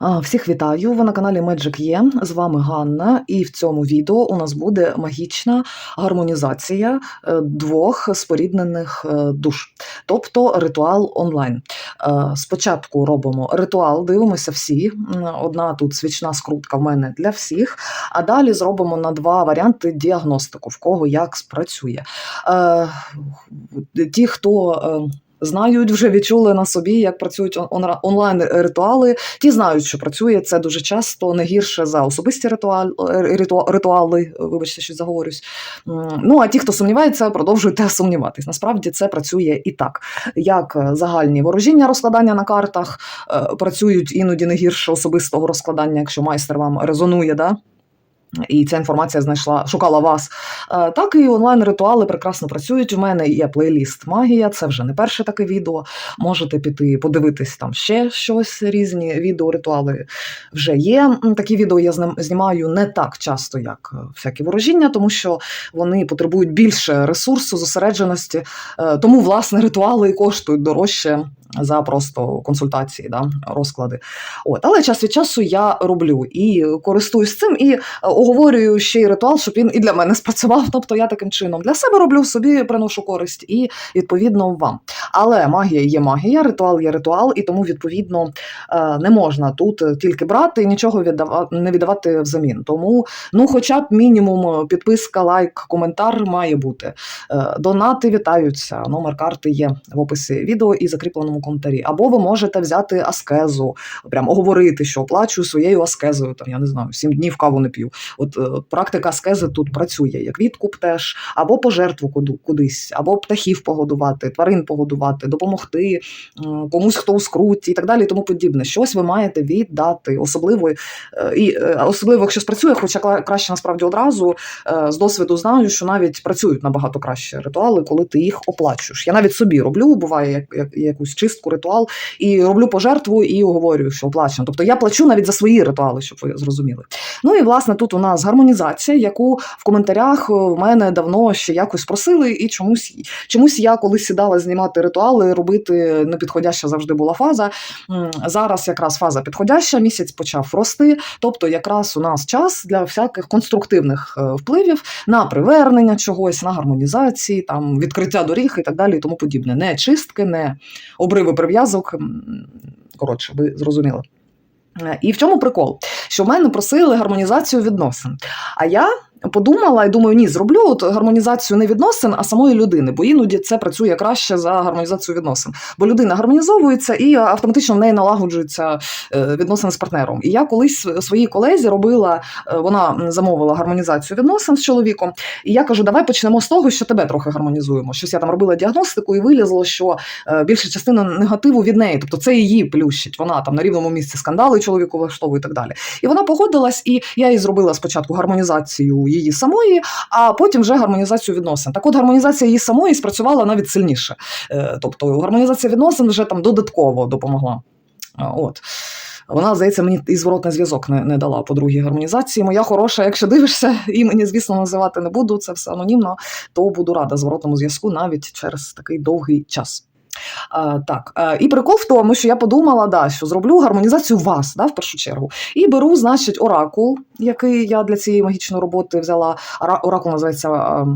Всіх вітаю! Ви на каналі Magic є. З вами Ганна, і в цьому відео у нас буде магічна гармонізація е, двох споріднених е, душ, тобто ритуал онлайн. Е, Спочатку робимо ритуал, дивимося всі. Одна тут свічна скрутка в мене для всіх, а далі зробимо на два варіанти діагностику, в кого як спрацює. Ті, хто знають, вже відчули на собі, як працюють он- онлайн ритуали. Ті знають, що працює це дуже часто не гірше за особисті ритуал, ритуа- ритуали. Вибачте, що заговорюсь. Ну а ті, хто сумнівається, продовжуйте сумніватись. Насправді це працює і так. Як е, загальні ворожіння розкладання на картах е, працюють іноді не гірше особистого розкладання, якщо майстер вам резонує, да? І ця інформація знайшла, шукала вас. Е, Так і онлайн-ритуали прекрасно працюють. У мене є плейліст Магія, це вже не перше таке відео. Можете піти подивитись там ще щось різні відео-ритуали вже є. Такі відео я знімаю не так часто, як е, всякі ворожіння, тому що вони потребують більше ресурсу, зосередженості. Е, Тому, власне, ритуали коштують дорожче за просто консультації, да, розклади. От, але час від часу я роблю і користуюсь цим, і оговорюю ще й ритуал, щоб він і для мене спрацював. Тобто я таким чином для себе роблю, собі приношу користь і відповідно вам. Але магія є магія, ритуал є ритуал, і тому відповідно е, не можна тут тільки брати і нічого віддава- не віддавати взамін. Тому, ну, хоча б мінімум підписка, лайк, коментар має бути. Е, Донати вітаються. Номер карти є в описі відео і закріпленому коментарі. Або ви можете взяти аскезу, прям оговорити, що оплачую своєю аскезою. Там я не знаю, сім днів каву не п'ю. От е, практика аскези тут працює, як відкуп теж, або пожертву кудись, або птахів погодувати, тварин погодувати, допомогти м, комусь, хто у скруті і так далі, і тому подібне. Щось ви маєте віддати, особливо, е, і е, особливо, якщо спрацює, хоча краще насправді одразу е, з досвіду знаю, що навіть працюють набагато краще ритуали, коли ти їх оплачуєш. Я навіть собі роблю, буває як, як якусь чистку, ритуал, і роблю пожертву і оговорюю, що оплачено. Тобто я плачу навіть за свої ритуали, щоб ви зрозуміли. Ну і власне тут у нас гармонізація, яку в коментарях е, в мене давно ще якось просили, і чомусь чомусь я коли сідала знімати ритуали, робити непідходяща завжди була фаза. Зараз якраз фаза підходяща, місяць почав рости. Тобто, якраз у нас час для всяких конструктивних е, впливів на привернення чогось, на гармонізації, там відкриття доріг і так далі, і тому подібне. Не чистки, не обриви прив'язок. Коротше, ви зрозуміли. Е, І в чому прикол? Що в мене просили гармонізацію відносин. А я подумала і думаю, ні, зроблю от гармонізацію не відносин, а самої людини, бо іноді це працює краще за гармонізацію відносин. Бо людина гармонізовується і автоматично в неї налагоджуються е, відносини з партнером. І я колись своїй колезі робила, е, вона замовила гармонізацію відносин з чоловіком. І я кажу, давай почнемо з того, що тебе трохи гармонізуємо. Щось я там робила діагностику і вилізло, що е, більша частина негативу від неї, тобто це її плющить. Вона там на рівному місці скандали чоловіку влаштовує і так далі. І вона погодилась, і я їй зробила спочатку гармонізацію її самої, а потім вже гармонізацію відносин. Так от гармонізація її самої спрацювала навіть сильніше. Е, Тобто гармонізація відносин вже там додатково допомогла. От. Вона, здається, мені і зворотний зв'язок не, не дала по другій гармонізації. Моя хороша, якщо дивишся, імені, звісно, називати не буду, це все анонімно, то буду рада зворотному зв'язку навіть через такий довгий час. А, так, а, і прикол в тому, що я подумала, да, що зроблю гармонізацію вас да, в першу чергу. І беру, значить, оракул, який я для цієї магічної роботи взяла. Оракул називається. а,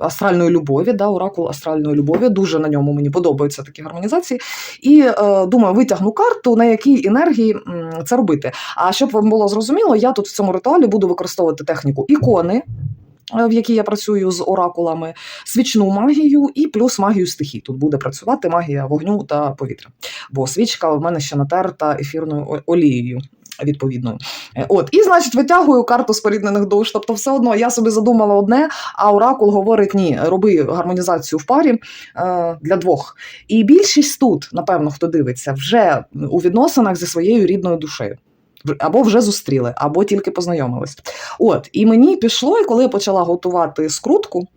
Астральної любові, да, оракул астральної любові. Дуже на ньому мені подобаються такі гармонізації. І е, думаю, витягну карту, на якій енергії це робити. А щоб вам було зрозуміло, я тут в цьому ритуалі буду використовувати техніку ікони. Е, В якій я працюю з оракулами, свічну магію і плюс магію стихій. Тут буде працювати магія вогню та повітря. Бо свічка в мене ще натерта ефірною олією. Відповідно, Е, от і значить витягую карту споріднених душ. Тобто, все одно я собі задумала одне, а оракул говорить: ні, роби гармонізацію в парі е, для двох. І більшість тут, напевно, хто дивиться, вже у відносинах зі своєю рідною душею. Або вже зустріли, або тільки познайомились. От, і мені пішло, і коли я почала готувати скрутку,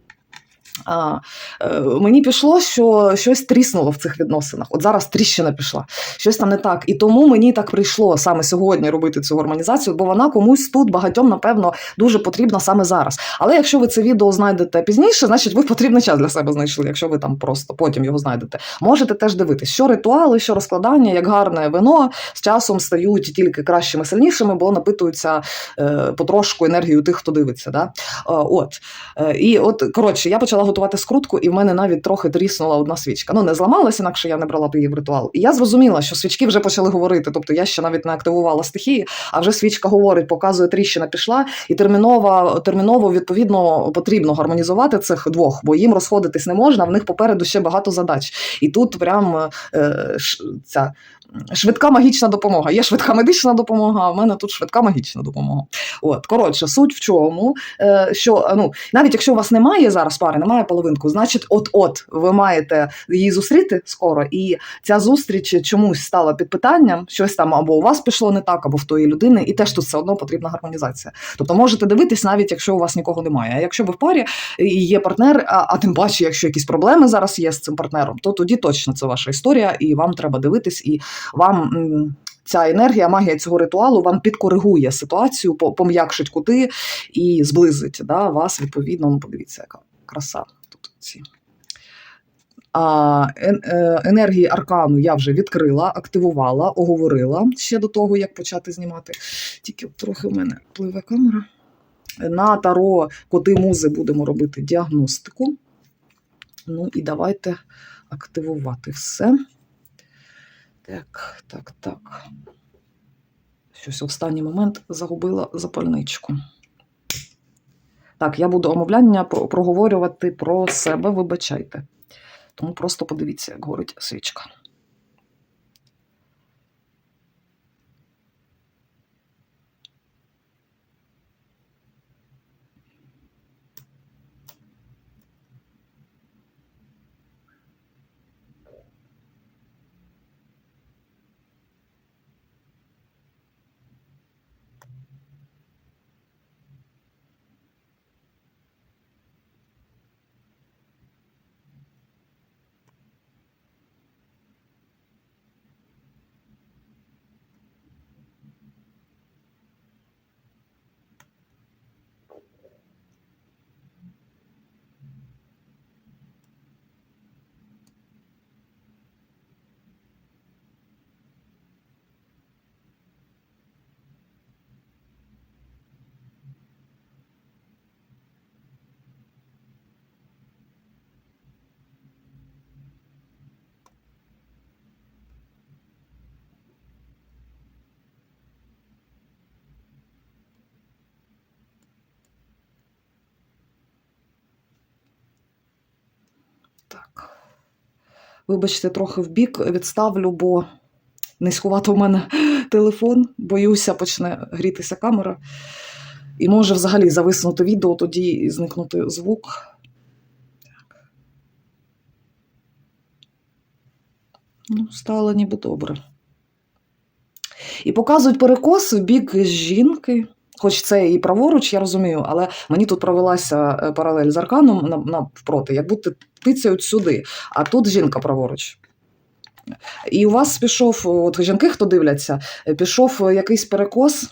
А, е, мені пішло, що щось тріснуло в цих відносинах. От зараз тріщина пішла, щось там не так. І тому мені так прийшло саме сьогодні робити цю гармонізацію, бо вона комусь тут багатьом, напевно, дуже потрібна саме зараз. Але якщо ви це відео знайдете пізніше, значить ви потрібний час для себе знайшли, якщо ви там просто потім його знайдете. Можете теж дивитись, що ритуали, що розкладання, як гарне вино з часом стають тільки кращими, сильнішими, бо напитуються е, потрошку енергію тих, хто дивиться. Да? Е, от. Е, і от, коротше, я почала готувати скрутку, і в мене навіть трохи тріснула одна свічка. Ну, не зламалася, інакше я не брала б її в ритуал. І я зрозуміла, що свічки вже почали говорити. Тобто я ще навіть не активувала стихії, а вже свічка говорить, показує, тріщина пішла, і терміново, терміново відповідно потрібно гармонізувати цих двох, бо їм розходитись не можна. В них попереду ще багато задач. І тут прям е, ця. Швидка магічна допомога. Є швидка медична допомога, а в мене тут швидка магічна допомога. От, коротше, суть в чому, е, що ну, навіть якщо у вас немає зараз пари, немає половинку, значить, от-от ви маєте її зустріти скоро, і ця зустріч чомусь стала під питанням, щось там або у вас пішло не так, або в тої людини, і теж тут все одно потрібна гармонізація. Тобто можете дивитись, навіть якщо у вас нікого немає. А якщо ви в парі і є партнер, а, а тим паче, якщо якісь проблеми зараз є з цим партнером, то тоді точно це ваша історія, і вам треба дивитись, і вам. Ця енергія, магія цього ритуалу вам підкоригує ситуацію, пом'якшить кути і зблизить да, вас відповідно. Ну, подивіться, яка краса тут ці. А е, енергії аркану я вже відкрила, активувала, оговорила ще до того, як почати знімати. Тільки трохи в мене пливе камера. На таро коти музи будемо робити діагностику. Ну і давайте активувати все. Так, так, так. Щось в останній момент загубила запальничку. Так, я буду омовляння проговорювати про себе, вибачайте. Тому просто подивіться, як горить свічка. Так. Вибачте, трохи вбік відставлю, бо низькувато в мене телефон. Боюся, почне грітися камера. І може взагалі зависнути відео, тоді і зникнути звук. Так. Ну, стало ніби добре. І показують перекос в бік жінки. Хоч це і праворуч, я розумію, але мені тут провелася е, паралель з арканом навпроти, як будто тицяють сюди, а тут жінка праворуч. І у вас пішов, от жінки, хто дивляться, пішов якийсь перекос.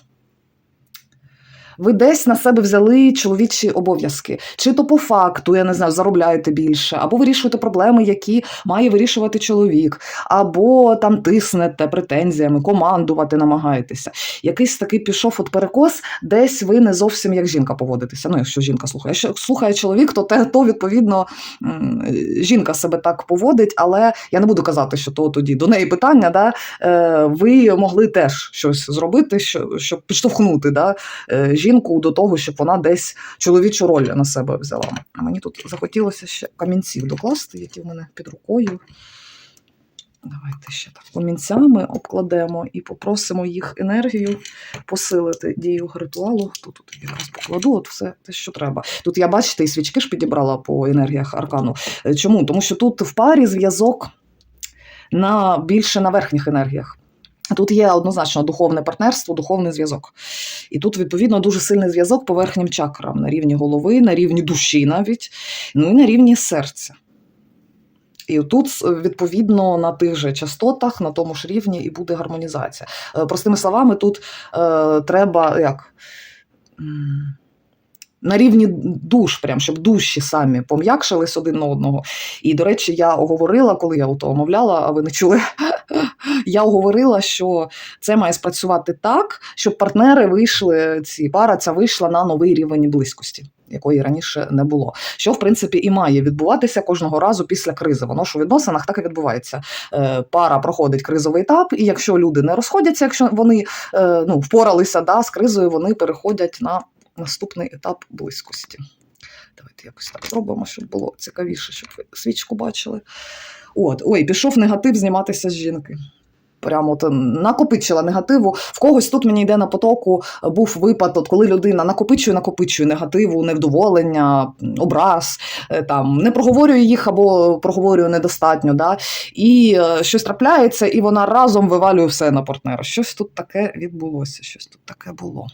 Ви десь на себе взяли чоловічі обов'язки, чи то по факту, я не знаю, заробляєте більше, або вирішуєте проблеми, які має вирішувати чоловік, або там тиснете претензіями, командувати намагаєтеся. Якийсь такий пішов от перекос, десь ви не зовсім як жінка поводитеся. Ну, якщо жінка слухає. Якщо слухає чоловік, то те, то відповідно жінка себе так поводить, але я не буду казати, що то тоді до неї питання. Да? Е, ви могли теж щось зробити, щоб підштовхнути да? Жінку до того, щоб вона десь чоловічу роль на себе взяла. А мені тут захотілося ще камінців докласти, які в мене під рукою. Давайте ще так камінцями обкладемо і попросимо їх енергію посилити дію ритуалу. Тут, тут якраз покладу от все те, що треба. Тут я бачите, і свічки ж підібрала по енергіях аркану. Е, Чому? Тому що тут в парі зв'язок на більше на верхніх енергіях. Тут є однозначно духовне партнерство, духовний зв'язок. І тут, відповідно, дуже сильний зв'язок по верхнім чакрам на рівні голови, на рівні душі навіть, ну і на рівні серця. І тут, відповідно, на тих же частотах, на тому ж рівні і буде гармонізація. Е, Простими словами, тут е, треба як. На рівні душ, прям, щоб душі самі пом'якшились один на одного. І, до речі, я оговорила, коли я ото омовляла, а ви не чули, я оговорила, що це має спрацювати так, щоб партнери вийшли, ці пара ця вийшла на новий рівень близькості, якої раніше не було. Що, в принципі, і має відбуватися кожного разу після кризи. Воно ж у відносинах так і відбувається. Е, Пара проходить кризовий етап, і якщо люди не розходяться, якщо вони е, ну, впоралися да, з кризою, вони переходять на наступний етап близькості. Давайте якось так зробимо, щоб було цікавіше, щоб ви свічку бачили. От, ой, пішов негатив зніматися з жінки. Прямо от накопичила негативу. В когось тут мені йде на потоку. е, Був випадок, коли людина накопичує, накопичує негативу, невдоволення, образ, е, там не проговорює їх або проговорює недостатньо. Да? І е, щось трапляється, і вона разом вивалює все на партнера. Щось тут таке відбулося, щось тут таке було.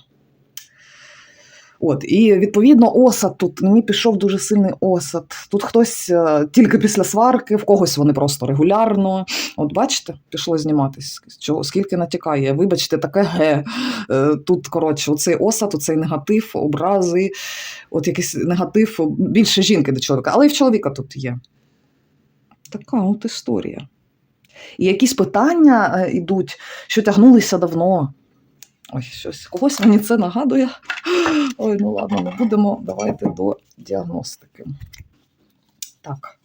От, і відповідно осад тут мені пішов дуже сильний осад. Тут хтось е, тільки після сварки, в когось вони просто регулярно. От бачите, пішло зніматись. Чого скільки натякає? Вибачте, таке ге. Е, Тут, коротше, оцей осад, оцей негатив, образи, от якийсь негатив більше жінки до чоловіка, але і в чоловіка тут є. Така от історія. І якісь питання е, йдуть, що тягнулися давно. Ой, щось когось мені це нагадує. Ой, ну ладно, не будемо. Давайте до діагностики. Так.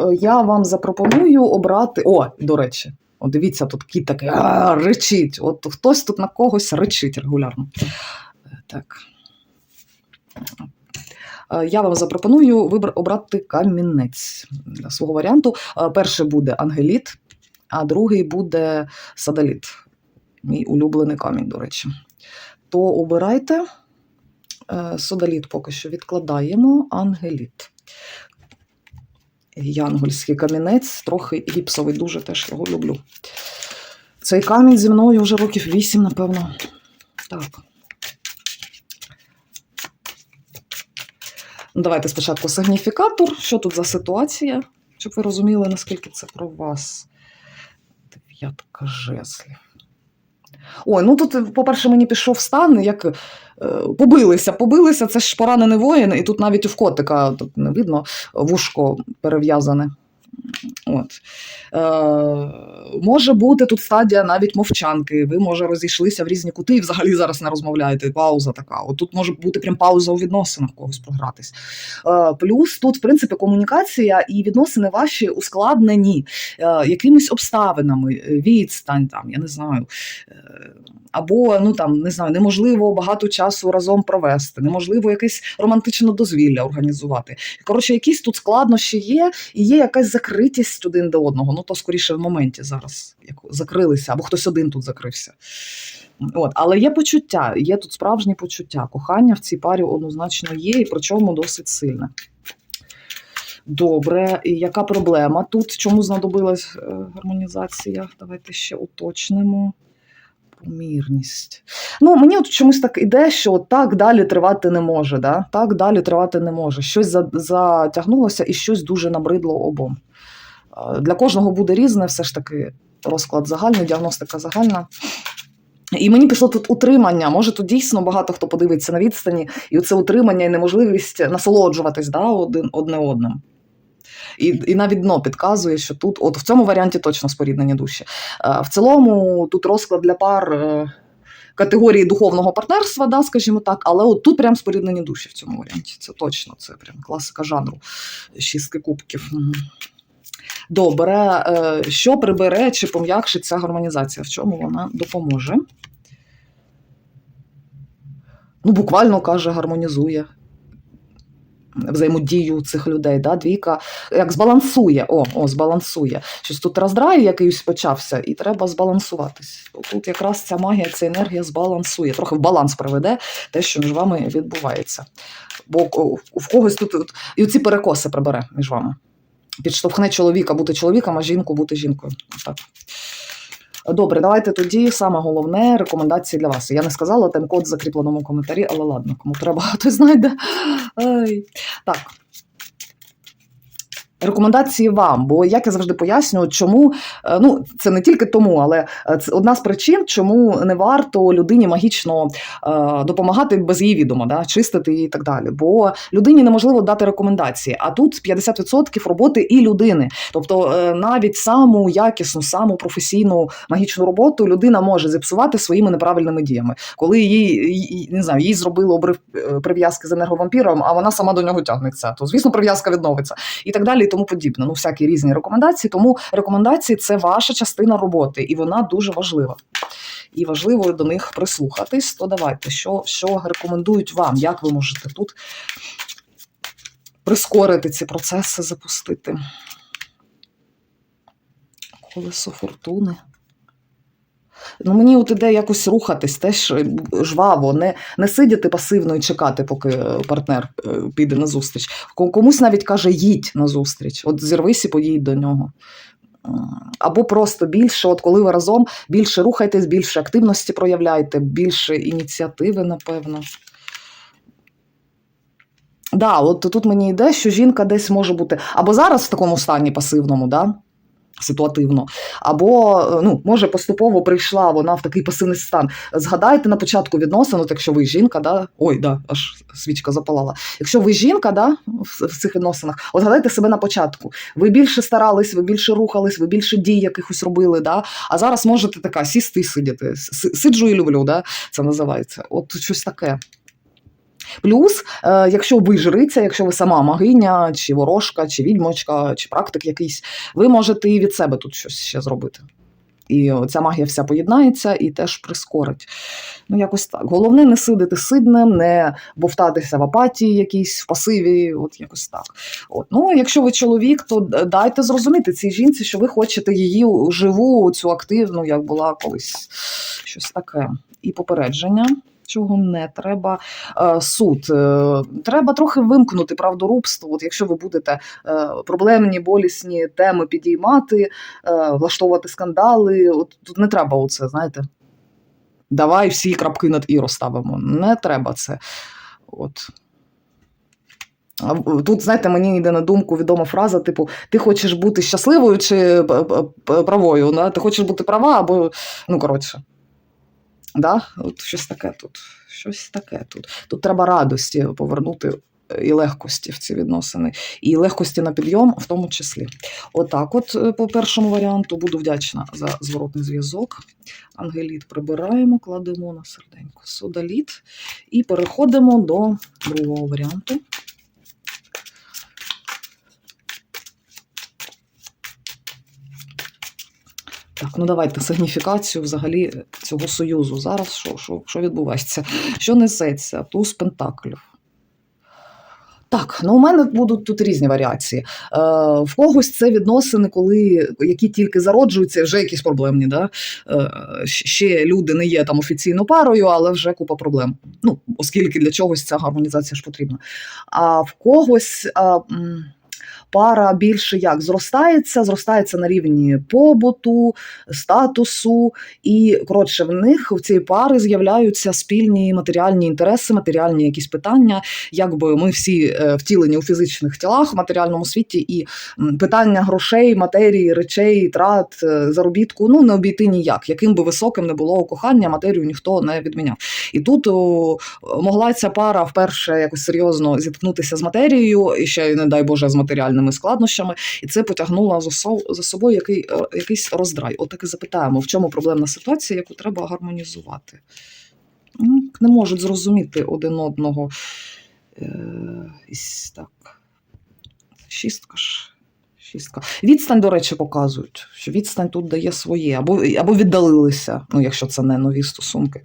Е, Я вам запропоную обрати. О, до речі, о, дивіться, тут кіт такий «А, речить. От хтось тут на когось речить регулярно. Е, Так. Е, Я вам запропоную вибр- обрати камінець для свого варіанту. Перший буде ангеліт, а другий буде садаліт. Мій улюблений камінь, до речі. То обирайте Е, содаліт поки що відкладаємо, ангеліт. Янгольський камінець, трохи гіпсовий, дуже теж його люблю. Цей камінь зі мною вже років вісім, напевно. Так. Давайте спочатку сигніфікатор. Що тут за ситуація? Щоб ви розуміли, наскільки це про вас. Дев'ятка жезлів. Ой, ну тут, по-перше, мені пішов стан, як е, побилися, побилися, це ж поранений воїн, і тут навіть у котика тут не видно вушко перев'язане. От. Е, може бути тут стадія навіть мовчанки. Ви, може, розійшлися в різні кути і взагалі зараз не розмовляєте. Пауза така. От тут може бути прям пауза у відносинах когось програтись. Е, плюс тут, в принципі, комунікація і відносини ваші ускладнені е, якимись обставинами, е, відстань, там, я не знаю. Е, або ну там не знаю, неможливо багато часу разом провести, неможливо якесь романтичне дозвілля організувати. Коротше, якісь тут складнощі є, і є якась закритість один до одного. Ну то скоріше в моменті зараз як закрилися, або хтось один тут закрився. От, але є почуття, є тут справжні почуття. Кохання в цій парі однозначно є, і причому досить сильне. Добре, і яка проблема тут? Чому знадобилась е, гармонізація? Давайте ще уточнимо. Помірність. Ну, мені от чомусь так іде, що так далі тривати не може. Да? Так далі тривати не може. Щось затягнулося і щось дуже набридло обом. Для кожного буде різне, все ж таки розклад загальний, діагностика загальна. І мені пішло тут утримання. Може, тут дійсно багато хто подивиться на відстані, і це утримання і неможливість насолоджуватись да, один одне одним. І, і навіть дно підказує, що тут, от в цьому варіанті точно споріднені душі. Е, В цілому, тут розклад для пар е, категорії духовного партнерства, да, скажімо так, але от тут прям споріднені душі в цьому варіанті. Це точно, це прям класика жанру шістки кубків. Добре, е, що прибере чи пом'якшить ця гармонізація? В чому вона допоможе? Ну, буквально каже, гармонізує взаємодію цих людей. Да? Двійка як збалансує, о, о, збалансує. Щось тут роздрай якийсь почався, і треба збалансуватись. Тут якраз ця магія, ця енергія збалансує, трохи в баланс приведе те, що між вами відбувається. Бо в когось тут і оці перекоси прибере між вами. Підштовхне чоловіка бути чоловіком, а жінку бути жінкою. Так. Добре, давайте тоді саме головне рекомендації для вас. Я не сказала тайм-код в закріпленому коментарі, але ладно, кому треба, хтось знайде. Ай. Так. Рекомендації вам, бо як я завжди пояснюю, чому е, ну це не тільки тому, але е, це одна з причин, чому не варто людині магічно е, допомагати без її відома, да, чистити її і так далі. Бо людині неможливо дати рекомендації. А тут 50% роботи і людини. Тобто, навіть саму якісну, саму професійну магічну роботу людина може зіпсувати своїми неправильними діями, коли їй не знаю, їй зробили обрив прив'язки з енерговампіром, а вона сама до нього тягнеться. То звісно, прив'язка відновиться і так далі, тому подібне. Ну, всякі різні рекомендації. Тому рекомендації це ваша частина роботи, і вона дуже важлива. І важливо до них прислухатись. То давайте, що, що рекомендують вам, як ви можете тут прискорити ці процеси, запустити. Колесо фортуни. Ну, мені от іде якось рухатись теж е, жваво, не, не сидіти пасивно і чекати, поки е, партнер е, піде на зустріч. Комусь навіть каже, їдь на зустріч, от зірвись і поїдь до нього. Або просто більше, от коли ви разом більше рухайтесь, більше активності проявляйте, більше ініціативи, напевно. Да, от тут мені йде, що жінка десь може бути або зараз в такому стані пасивному, да? Ситуативно, або е, ну, може поступово прийшла вона в такий пасивний стан. Згадайте на початку відносин, от якщо ви жінка, да? ой, да, аж свічка запалала. Якщо ви жінка, да, в, цих відносинах, от згадайте себе на початку. Ви більше старались, ви більше рухались, ви більше дій якихось робили. Да? А зараз можете така сісти і сидіти. Сиджу і люблю, да? це називається. От щось таке. Плюс, е, якщо ви жриця, якщо ви сама магиня, чи ворожка, чи відьмочка, чи практик якийсь, ви можете і від себе тут щось ще зробити. І ця магія вся поєднається і теж прискорить. Ну, якось так. Головне не сидити сиднем, не бовтатися в апатії якійсь, в пасиві, от якось так. От. Ну, якщо ви чоловік, то дайте зрозуміти цій жінці, що ви хочете її живу, цю активну, як була колись щось таке. І попередження. Чого не треба Е, суд. Е, Треба трохи вимкнути правдорубство. От якщо ви будете е, проблемні, болісні теми підіймати, влаштовувати скандали, от тут не треба оце, знаєте. Давай всі крапки над і розставимо. Не треба це. От. Тут, знаєте, мені йде на думку відома фраза: типу, ти хочеш бути щасливою чи правою? Да? Ти хочеш бути права або, ну, коротше. Да? От щось таке тут. Щось таке тут. Тут треба радості повернути е, і легкості в ці відносини, і легкості на підйом, в тому числі. Отак, от, е, по першому варіанту, буду вдячна за зворотний зв'язок. Ангеліт прибираємо, кладемо на серденько содаліт і переходимо до другого варіанту. Так, ну давайте сигніфікацію взагалі цього союзу. Зараз що, що, що відбувається? Що несеться? Туз пентаклів. Так, ну у мене будуть тут різні варіації. Е, в когось це відносини, коли які тільки зароджуються, вже якісь проблемні. Да? Е, ще люди не є там офіційно парою, але вже купа проблем. Ну, оскільки для чогось ця гармонізація ж потрібна. А в когось. А, Пара більше як зростається, зростається на рівні побуту, статусу, і коротше, в них в цієї пари з'являються спільні матеріальні інтереси, матеріальні якісь питання. Якби ми всі е, втілені у фізичних тілах в матеріальному світі, і питання грошей, матерії, речей, трат, е, заробітку ну не обійти ніяк. Яким би високим не було кохання, матерію ніхто не відміняв. І тут о, могла ця пара вперше якось серйозно зіткнутися з матерією, і ще, не дай Боже, з матеріальними складнощами, і це потягнуло за собою який, е, якийсь роздрай. От так і запитаємо, в чому проблемна ситуація, яку треба гармонізувати. Не можуть зрозуміти один одного. Е, так. Шістка ж. Шістка. Відстань, до речі, показують, що відстань тут дає своє, або, або віддалилися, ну, якщо це не нові стосунки.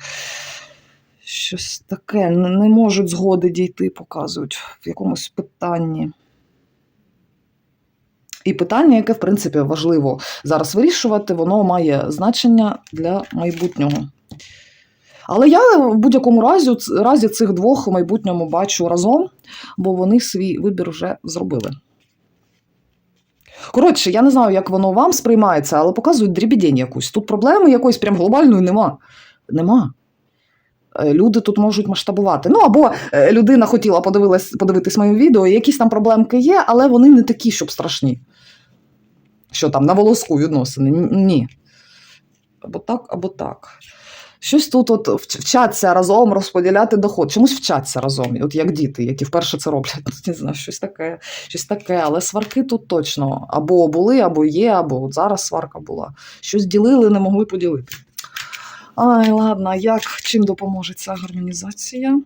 Щось таке, не можуть згоди дійти, показують в якомусь питанні. І питання, яке, в принципі, важливо зараз вирішувати, воно має значення для майбутнього. Але я в будь-якому разі, разі цих двох у майбутньому бачу разом, бо вони свій вибір вже зробили. Коротше, я не знаю, як воно вам сприймається, але показують дрібідень якусь. Тут проблеми якоїсь прям глобальної нема. Нема. Е, Люди тут можуть масштабувати. Ну або е, людина хотіла подивитись моє відео, якісь там проблемки є, але вони не такі, щоб страшні. Що там на волоску відносини? Ні. Або так, або так. Щось тут от вчаться разом розподіляти доход. Чомусь вчаться разом, от як діти, які вперше це роблять. Не знаю, щось таке, щось таке. Але сварки тут точно або були, або є, або от зараз сварка була. Щось ділили, не могли поділити. Ай, ладно, як чим допоможе ця гармонізація?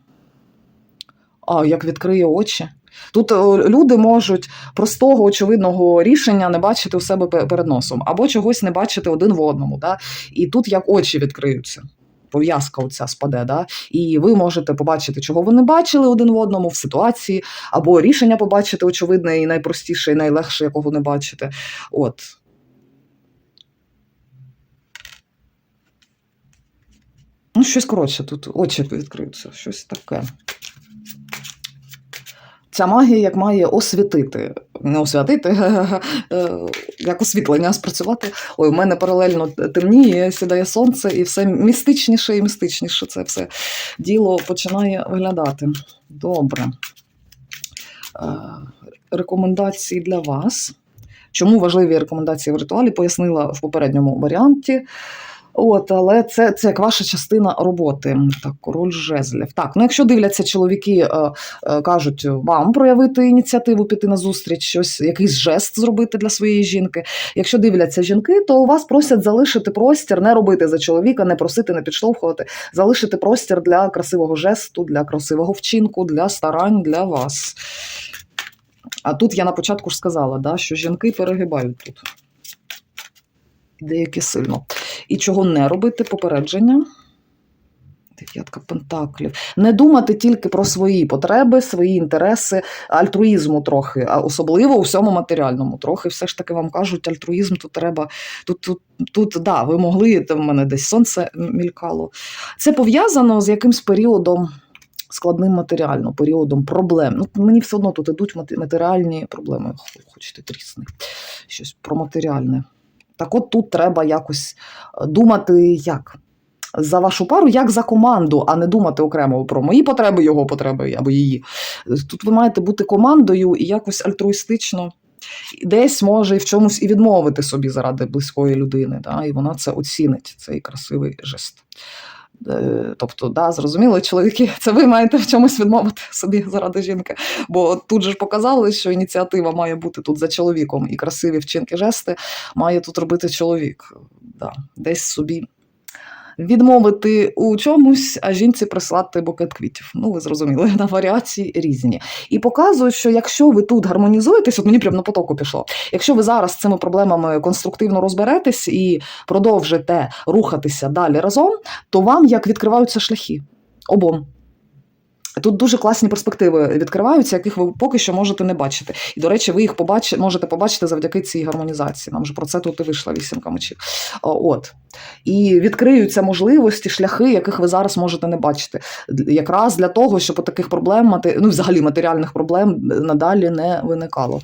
А, як відкриє очі. Тут е, люди можуть простого очевидного рішення не бачити у себе перед носом, або чогось не бачити один в одному. Да? І тут як очі відкриються. Пов'язка оця спаде, да? і ви можете побачити, чого ви не бачили один в одному в ситуації, або рішення побачити очевидне і найпростіше, і найлегше, якого не бачите. От. Ну, щось коротше, тут очі відкриються, щось таке. Ця магія як має освітити, не освятити, е, як освітлення спрацювати. Ой, у мене паралельно темніє, сідає сонце, і все містичніше і містичніше це все діло починає виглядати. Добре. Е, Рекомендації для вас. Чому важливі рекомендації в ритуалі, пояснила в попередньому варіанті. От, але це, це як ваша частина роботи. Так, король жезлів. Так, ну якщо дивляться чоловіки, е, е, кажуть вам проявити ініціативу, піти на зустріч, щось, якийсь жест зробити для своєї жінки. Якщо дивляться жінки, то вас просять залишити простір, не робити за чоловіка, не просити, не підштовхувати, залишити простір для красивого жесту, для красивого вчинку, для старань для вас. А тут я на початку ж сказала, да, що жінки перегибають тут. Деякі сильно. І чого не робити? Попередження. Дев'ятка пентаклів. Не думати тільки про свої потреби, свої інтереси, альтруїзму трохи, а особливо у всьому матеріальному. Трохи все ж таки вам кажуть, альтруїзм тут треба. Тут, тут, тут да, ви могли, там в мене десь сонце мількало. Це пов'язано з якимсь періодом. Складним матеріально, періодом проблем. Ну, мені все одно тут ідуть матеріальні проблеми. Хочете трісни. Щось про матеріальне. Так от тут треба якось е, думати як? За вашу пару, як за команду, а не думати окремо про мої потреби, його потреби або її. Тут ви маєте бути командою і якось альтруїстично. Десь може і в чомусь і відмовити собі заради близької людини, да, і вона це оцінить, цей красивий жест. Е, Тобто, да, зрозуміло, чоловіки, це ви маєте в чомусь відмовити собі заради жінки. Бо тут же ж показали, що ініціатива має бути тут за чоловіком, і красиві вчинки, жести має тут робити чоловік. Да, десь собі відмовити у чомусь, а жінці прислати букет квітів. Ну, ви зрозуміли, на варіації різні. І показують, що якщо ви тут гармонізуєтесь, от мені прямо на потоку пішло. Якщо ви зараз з цими проблемами конструктивно розберетесь і продовжите рухатися далі разом, то вам як відкриваються шляхи обом. Тут дуже класні перспективи відкриваються, яких ви поки що можете не бачити. І, до речі, ви їх побач... можете побачити завдяки цій гармонізації. Нам вже про це тут і вийшла вісімка мечів. От. І відкриються можливості, шляхи, яких ви зараз можете не бачити. Якраз для того, щоб от таких проблем, ну, взагалі матеріальних проблем надалі не виникало.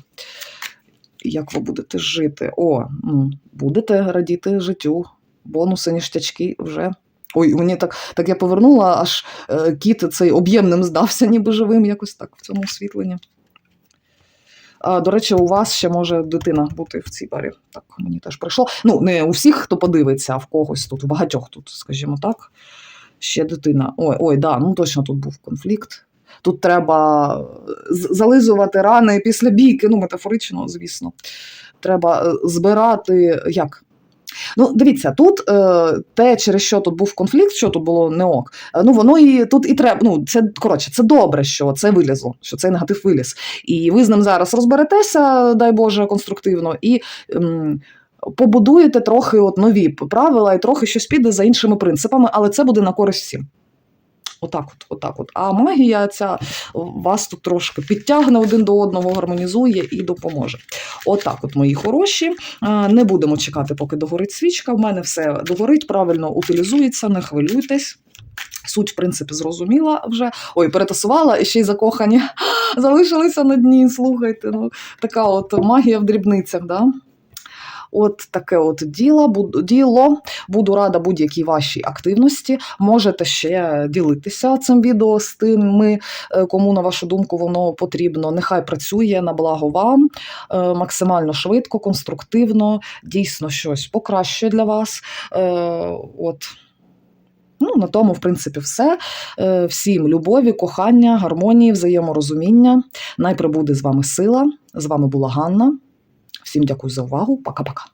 Як ви будете жити? О, будете радіти життю. Бонуси, ніштячки вже. Ой, мені так, так я повернула, аж е, кіт цей об'ємним здався, ніби живим, якось так в цьому освітленні. А, до речі, у вас ще може дитина бути в цій парі. Так, мені теж прийшло. Ну, не у всіх, хто подивиться, а в когось тут, у багатьох тут, скажімо так. Ще дитина. Ой, ой, да, ну точно тут був конфлікт. Тут треба зализувати рани після бійки, ну, метафорично, звісно. Треба е, збирати. Як? Ну, дивіться, тут е, те, через що тут був конфлікт, що тут було не ок, е, ну воно і тут і треба. Ну, це коротше, це добре, що це вилізло, що цей негатив виліз. І ви з ним зараз розберетеся, дай Боже, конструктивно, і ем, побудуєте трохи от нові правила, і трохи щось піде за іншими принципами, але це буде на користь всім. Отак, от, отак от. А магія ця вас тут трошки підтягне один до одного, гармонізує і допоможе. Отак, от, мої хороші. Не будемо чекати, поки догорить свічка. В мене все догорить, правильно утилізується, не хвилюйтесь. Суть, в принципі, зрозуміла вже. Ой, перетасувала і ще й закохані залишилися на дні. Слухайте, ну така от магія в дрібницях. Да? От таке от діло, діло. Буду рада будь-якій вашій активності. Можете ще ділитися цим відео з тими, е, кому, на вашу думку, воно потрібно. Нехай працює на благо вам е, максимально швидко, конструктивно, дійсно щось покращує для вас. Е, От. Ну, на тому, в принципі, все. Всім любові, кохання, гармонії, взаєморозуміння. Най прибуде з вами сила. З вами була Ганна. Всім дякую за увагу. Пока-пока.